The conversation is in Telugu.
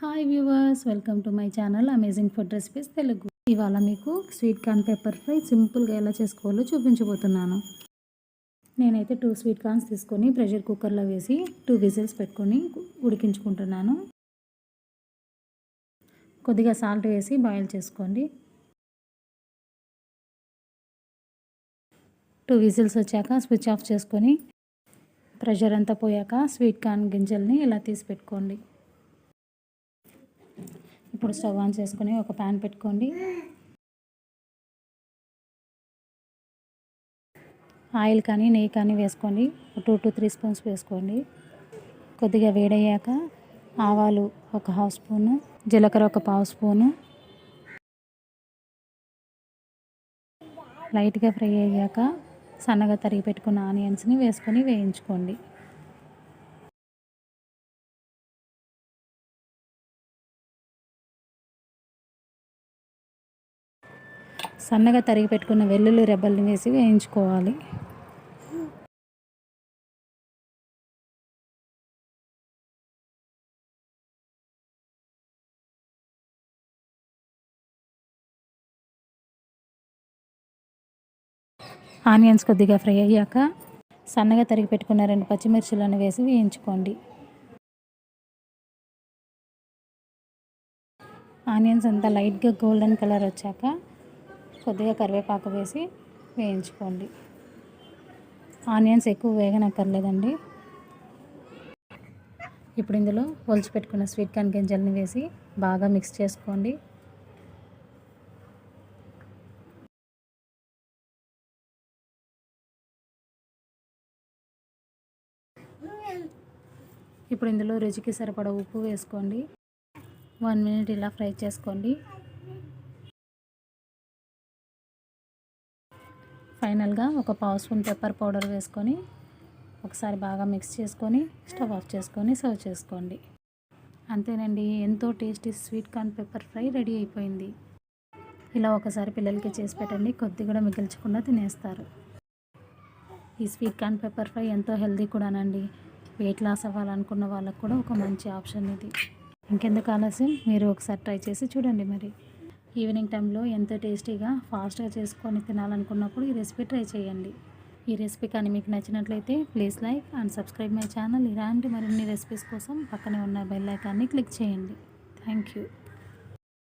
Hi viewers welcome to my channel amazing food recipes Telugu. ఇవాళ మీకు స్వీట్ కార్న్ పెప్పర్ ఫ్రై సింపుల్గా ఎలా చేసుకోవాలో చూపించబోతున్నాను. నేనైతే టూ స్వీట్ కార్న్స్ తీసుకొని ప్రెషర్ కుక్కర్లో వేసి టూ విజిల్స్ పెట్టుకొని ఉడికించుకుంటున్నాను. కొద్దిగా సాల్ట్ వేసి బాయిల్ చేసుకోండి. టూ విజిల్స్ వచ్చాక స్విచ్ ఆఫ్ చేసుకొని ప్రెషర్ అంతా పోయాక స్వీట్ కార్న్ గింజల్ని ఇలా తీసి పెట్టుకోండి. ఇప్పుడు స్టవ్ ఆన్ చేసుకొని ఒక ప్యాన్ పెట్టుకోండి. ఆయిల్ కానీ నెయ్యి కానీ వేసుకోండి టూ టు త్రీ స్పూన్స్ వేసుకోండి. కొద్దిగా వేడయ్యాక ఆవాలు ఒక హాఫ్ స్పూను జీలకర్ర ఒక పావు స్పూను. లైట్గా ఫ్రై అయ్యాక సన్నగా తరిగి పెట్టుకున్న ఆనియన్స్ని వేసుకొని వేయించుకోండి. సన్నగా తరిగి పెట్టుకున్న వెల్లుల్లి రెబ్బల్ని వేసి వేయించుకోవాలి. ఆనియన్స్ కొద్దిగా ఫ్రై అయ్యాక సన్నగా తరిగి పెట్టుకున్న రెండు పచ్చిమిర్చిలను వేసి వేయించుకోండి. ఆనియన్స్ అంతా లైట్గా గోల్డెన్ కలర్ వచ్చాక కొద్దిగా కరివేపాకు వేసి వేయించుకోండి. ఆనియన్స్ ఎక్కువ వేగనక్కర్లేదండి. ఇప్పుడు ఇందులో ఒలిచి పెట్టుకున్న స్వీట్ కార్న్ గింజల్ని వేసి బాగా మిక్స్ చేసుకోండి. ఇప్పుడు ఇందులో రుచికి సరిపడ ఉప్పు వేసుకోండి. వన్ మినిట్ ఇలా ఫ్రై చేసుకోండి. ఫైనల్గా ఒక పావు స్పూన్ పెప్పర్ పౌడర్ వేసుకొని ఒకసారి బాగా మిక్స్ చేసుకొని స్టవ్ ఆఫ్ చేసుకొని సర్వ్ చేసుకోండి. అంతేనండి ఎంతో tasty sweet corn pepper fry ready అయిపోయింది. ఇలా ఒకసారి పిల్లలకి చేసి పెట్టండి కొద్ది కూడా మిగిల్చకుండా తినేస్తారు. ఈ స్వీట్ కార్న్ పెప్పర్ ఫ్రై ఎంతో హెల్దీ కూడానండి. వెయిట్ లాస్ అవ్వాలనుకున్న వాళ్ళకు కూడా ఒక మంచి ఆప్షన్ ఇది. ఇంకెందుకు ఆలస్యం? మీరు ఒకసారి ట్రై చేసి చూడండి మరి. ఈవినింగ్ టైంలో ఎంతో టేస్టీగా ఫాస్ట్గా చేసుకొని తినాలనుకున్నప్పుడు ఈ రెసిపీ ట్రై చేయండి. ఈ రెసిపీ కానీ మీకు నచ్చినట్లయితే please like and subscribe my channel. ఇలాంటి మరిన్ని రెసిపీస్ కోసం పక్కనే ఉన్న బెల్ ఐకాన్ని క్లిక్ చేయండి. Thank you.